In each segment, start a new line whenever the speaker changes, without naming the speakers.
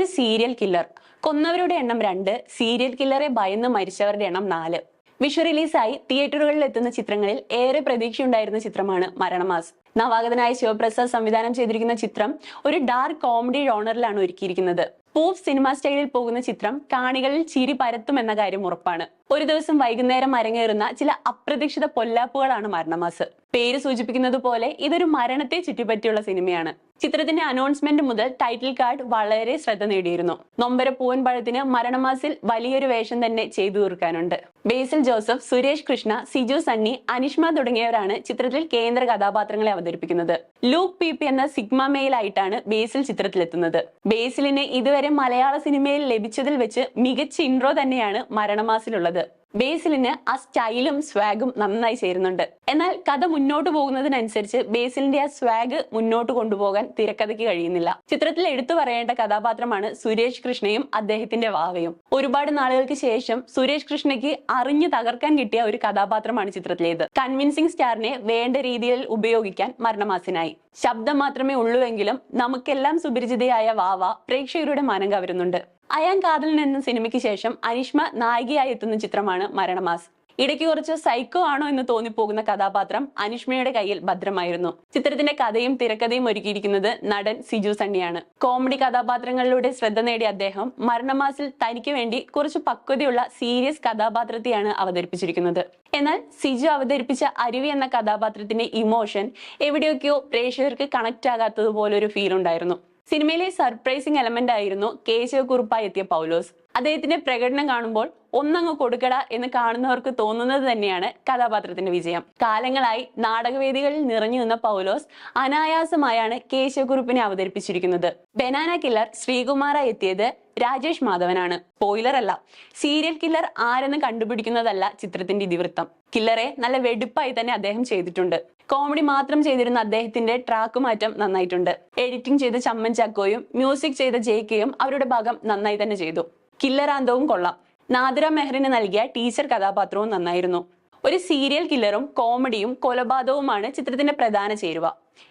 ഒരു serial killer കൊന്നവരുടെ എണ്ണം രണ്ട് സീരിയൽ കില്ലറെ ഭയന്ന് മരിച്ചവരുടെ എണ്ണം നാല്. വിഷു റിലീസായി തിയേറ്ററുകളിൽ എത്തുന്ന ചിത്രങ്ങളിൽ ഏറെ പ്രതീക്ഷയുണ്ടായിരുന്ന ചിത്രമാണ് മരണമാസ്. നവാഗതനായ ശിവപ്രസാദ് സംവിധാനം ചെയ്തിരിക്കുന്ന ചിത്രം ഒരു ഡാർക്ക് കോമഡി ജോണറിലാണ് ഒരുക്കിയിരിക്കുന്നത്. പൂഫ് സിനിമ സ്റ്റൈലിൽ പോകുന്ന ചിത്രം കാണികളിൽ ചിരി പരത്തുമെന്ന കാര്യം ഉറപ്പാണ്. ഒരു ദിവസം വൈകുന്നേരം അരങ്ങേറുന്ന ചില അപ്രതീക്ഷിത പൊല്ലാപ്പുകളാണ് മരണമാസ്. പേര് സൂചിപ്പിക്കുന്നത് പോലെ ഇതൊരു മരണത്തെ ചുറ്റിപ്പറ്റിയുള്ള സിനിമയാണ്. ചിത്രത്തിന്റെ അനൗൺസ്മെന്റ് മുതൽ ടൈറ്റിൽ കാർഡ് വളരെ ശ്രദ്ധ നേടിയിരുന്നു. നൊമ്പര പൂവൻ പഴത്തിന് മരണമാസിൽ വലിയൊരു വേഷം തന്നെ ചെയ്തു തീർക്കാനുണ്ട്. ബേസിൽ ജോസഫ് സുരേഷ് കൃഷ്ണ സിജു സണ്ണി അനിഷ്മ തുടങ്ങിയവരാണ് ചിത്രത്തിൽ കേന്ദ്ര കഥാപാത്രങ്ങളെ അവതരിപ്പിക്കുന്നത്. ലൂക്ക് പി പി എന്ന സിഗ്മ മെയിലായിട്ടാണ് ബേസിൽ ചിത്രത്തിലെത്തുന്നത്. ബേസിലിന് ഇതുവരെ മലയാള സിനിമയിൽ ലഭിച്ചതിൽ വെച്ച് മികച്ച ഇൻട്രോ തന്നെയാണ് മരണമാസിലുള്ളത്. ബേസിലിന് ആ സ്റ്റൈലും സ്വാഗും നന്നായി ചേരുന്നുണ്ട്. എന്നാൽ കഥ മുന്നോട്ട് പോകുന്നതിനനുസരിച്ച് ബേസിലിന്റെ ആ സ്വാഗ് മുന്നോട്ട് കൊണ്ടുപോകാൻ തിരക്കഥയ്ക്ക് കഴിയുന്നില്ല. ചിത്രത്തിൽ എടുത്തു പറയേണ്ട കഥാപാത്രമാണ് സുരേഷ് കൃഷ്ണയും അദ്ദേഹത്തിന്റെ വാവയും. ഒരുപാട് നാളുകൾക്ക് ശേഷം സുരേഷ് കൃഷ്ണയ്ക്ക് അറിഞ്ഞു തകർക്കാൻ കിട്ടിയ ഒരു കഥാപാത്രമാണ് ചിത്രത്തിലേത്. കൺവിൻസിംഗ് സ്റ്റാറിനെ വേണ്ട രീതിയിൽ ഉപയോഗിക്കാൻ മരണമാസിനായി. ശബ്ദം മാത്രമേ ഉള്ളൂവെങ്കിലും നമുക്കെല്ലാം സുപരിചിതയായ വാവ പ്രേക്ഷകരുടെ മാനം കവരുന്നുണ്ട്. അയാൻ കാതിൽ എന്ന സിനിമയ്ക്ക് ശേഷം അനിഷ്മ നായികയായി എത്തുന്ന ചിത്രമാണ് മരണമാസ്. ഇടയ്ക്ക് കുറച്ച് സൈക്കോ ആണോ എന്ന് തോന്നിപ്പോകുന്ന കഥാപാത്രം അനിഷ്മയുടെ കയ്യിൽ ഭദ്രമായിരുന്നു. ചിത്രത്തിന്റെ കഥയും തിരക്കഥയും ഒരുക്കിയിരിക്കുന്നത് നടൻ സിജു സണ്ണിയാണ്. കോമഡി കഥാപാത്രങ്ങളിലൂടെ ശ്രദ്ധ നേടിയ അദ്ദേഹം മരണമാസിൽ തനിക്ക് വേണ്ടി കുറച്ച് പക്വതയുള്ള സീരിയസ് കഥാപാത്രത്തെയാണ് അവതരിപ്പിച്ചിരിക്കുന്നത്. എന്നാൽ സിജു അവതരിപ്പിച്ച അരുവി എന്ന കഥാപാത്രത്തിന്റെ ഇമോഷൻ എവിടെയൊക്കെയോ പ്രേക്ഷകർക്ക് കണക്ട് ആകാത്തതുപോലൊരു ഫീൽ ഉണ്ടായിരുന്നു. സിനിമയിലെ സർപ്രൈസിംഗ് എലമെന്റ് ആയിരുന്നു കേശവക്കുറുപ്പായി എത്തിയ പൗലോസ്. അദ്ദേഹത്തിന്റെ പ്രകടനം കാണുമ്പോൾ ഒന്നങ്ങ് കൊടുക്കട എന്ന് കാണുന്നവർക്ക് തോന്നുന്നത് തന്നെയാണ് കഥാപാത്രത്തിന്റെ വിജയം. കാലങ്ങളായി നാടകവേദികളിൽ നിറഞ്ഞു നിന്ന പൗലോസ് അനായാസമായാണ് കേശവകുറുപ്പിനെ അവതരിപ്പിച്ചിരിക്കുന്നത്. ബനാന കില്ലർ ശ്രീകുമാറായി എത്തിയത് രാജേഷ് മാധവനാണ്. സ്പോയിലർ അല്ല. സീരിയൽ കില്ലർ ആരെന്ന് കണ്ടുപിടിക്കുന്നതല്ല ചിത്രത്തിന്റെ ഇതിവൃത്തം. കില്ലറെ നല്ല വെടുപ്പായി തന്നെ അദ്ദേഹം ചെയ്തിട്ടുണ്ട്. കോമഡി മാത്രം ചെയ്തിരുന്ന അദ്ദേഹത്തിന്റെ ട്രാക്ക് മാറ്റം നന്നായിട്ടുണ്ട്. എഡിറ്റിംഗ് ചെയ്ത ചമ്മൻ ചക്കോയും മ്യൂസിക് ചെയ്ത ജെയ്ക്കയും അവരുടെ ഭാഗം നന്നായി തന്നെ ചെയ്തു. കില്ലറാന്തവും കൊള്ളാം. നാദിര മെഹറിന് നൽകിയ ടീച്ചർ കഥാപാത്രവും നന്നായിരുന്നു. ഒരു സീരിയൽ കില്ലറും കോമഡിയും കൊലപാതകവുമാണ് ചിത്രത്തിന്റെ പ്രധാന ചേരുവ.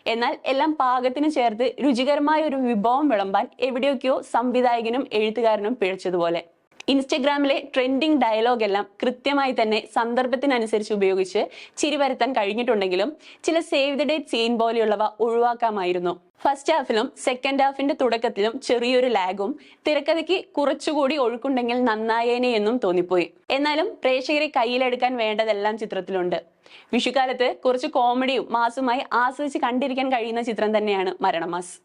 എന്നാൽ എല്ലാം പാകത്തിന് ചേർത്ത് രുചികരമായ ഒരു വിഭവം വിളമ്പാൻ എവിടെയൊക്കെയോ സംവിധായകനും എഴുത്തുകാരനും പിഴച്ചതുപോലെ. ഇൻസ്റ്റഗ്രാമിലെ ട്രെൻഡിങ് ഡയലോഗ് എല്ലാം കൃത്യമായി തന്നെ സന്ദർഭത്തിനനുസരിച്ച് ഉപയോഗിച്ച് ചിരി വരുത്താൻ കഴിഞ്ഞിട്ടുണ്ടെങ്കിലും ചില സേവ് ദ ഡേറ്റ് സീൻ പോലെയുള്ളവ ഒഴിവാക്കാമായിരുന്നു. ഫസ്റ്റ് ഹാഫിലും സെക്കൻഡ് ഹാഫിന്റെ തുടക്കത്തിലും ചെറിയൊരു ലാഗും തിരക്കഥയ്ക്ക് കുറച്ചുകൂടി ഒഴുക്കുണ്ടെങ്കിൽ നന്നായേനെ എന്നും തോന്നിപ്പോയി. എന്നാലും പ്രേക്ഷകരെ കയ്യിലെടുക്കാൻ വേണ്ടതെല്ലാം ചിത്രത്തിലുണ്ട്. വിഷുക്കാലത്ത് കുറച്ച് കോമഡിയും മാസുമായി ആസ്വദിച്ച് കണ്ടിരിക്കാൻ കഴിയുന്ന ചിത്രം തന്നെയാണ് മരണമാസ്.